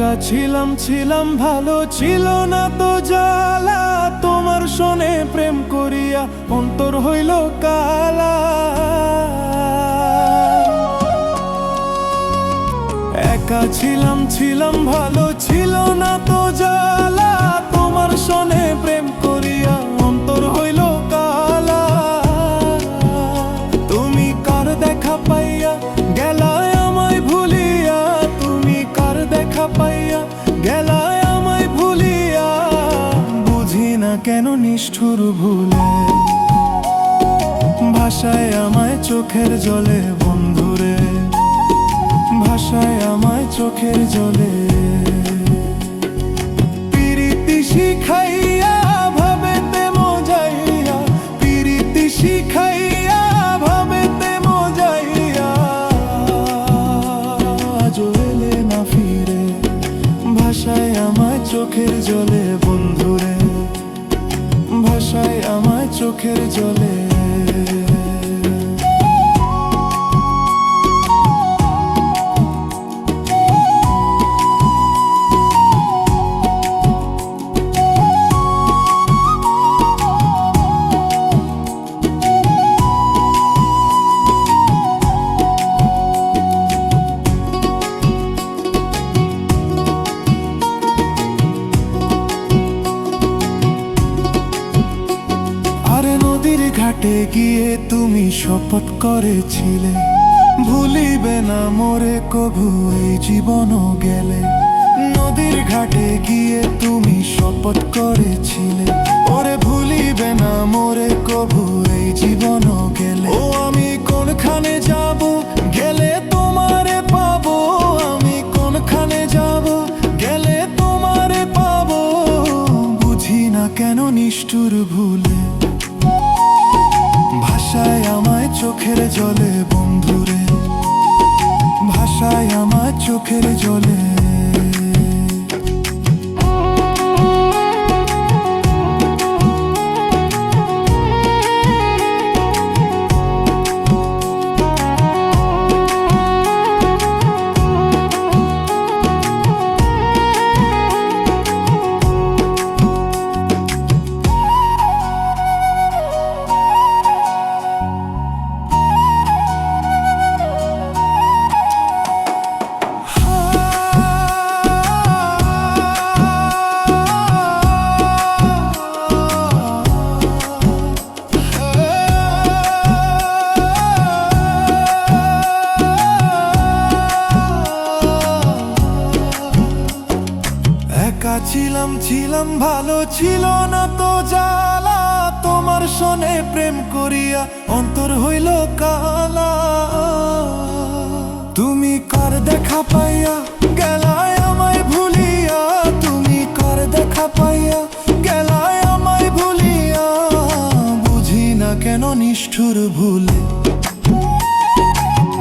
একা ছিলাম ছিলাম, ভালো ছিল না তো জ্বালা। তোমার শোনে প্রেম করিয়া অন্তর হইল কালা। একা ছিলাম ছিলাম, ভালো ছিল না তো জ্বালা। তোমার শোনে প্রেম গেলায় আমায় ভুলিয়া, বুঝি না কেন নিষ্ঠুর ভুলে। ভাষায় আমায় চোখের জলে বন্ধুরে, ভাষায় আমায় চোখের জলে। পিরিতি শিখাইয়া চোখের জলে বন্ধুরে ভাষায় আমায় চোখের জলে ঘাটে গিয়ে তুমি শপথ করেছিলে। ভুলিবে না মোরে কভু এই জীবনও গেলে। নদীর ঘাটে গিয়ে তুমি শপথ করেছিলে। ওরে ভুলিবে না মোরে কভু এই জীবনও গেলে। ও আমি কোনখানে যাব ভাষায় আমায় চোখের জলে বন্ধুরে ভাষায় আমায় চোখের জলে ছিলাম ছিলাম, ভালো ছিল না তো জ্বালা। তোমার শোনে প্রেম করিয়া অন্তর হইল কালা। তুমি কার দেখা পাইয়া গেলায় আমায় ভুলিয়া? তুমি কার দেখা পাইয়া গেলায় আমায় ভুলিয়া? বুঝি না কেন নিষ্ঠুর ভুলে।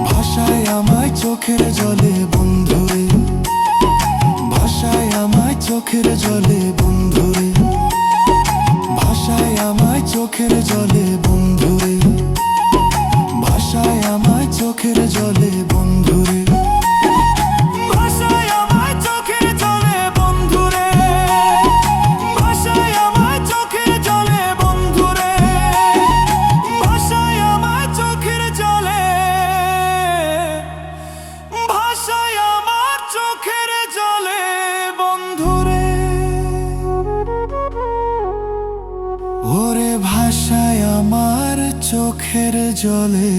ভাষায় আমায় চোখের জলে বন্ধুরে। ভাষায় আমায় চোখের জলে বন্ধুরে ভাষায় আমায় চোখের জলে বন্ধুরে ভাষায় আমায় চোখের জলে বন্ধুরে ওরে ভাষায় আমার চোখের জলে।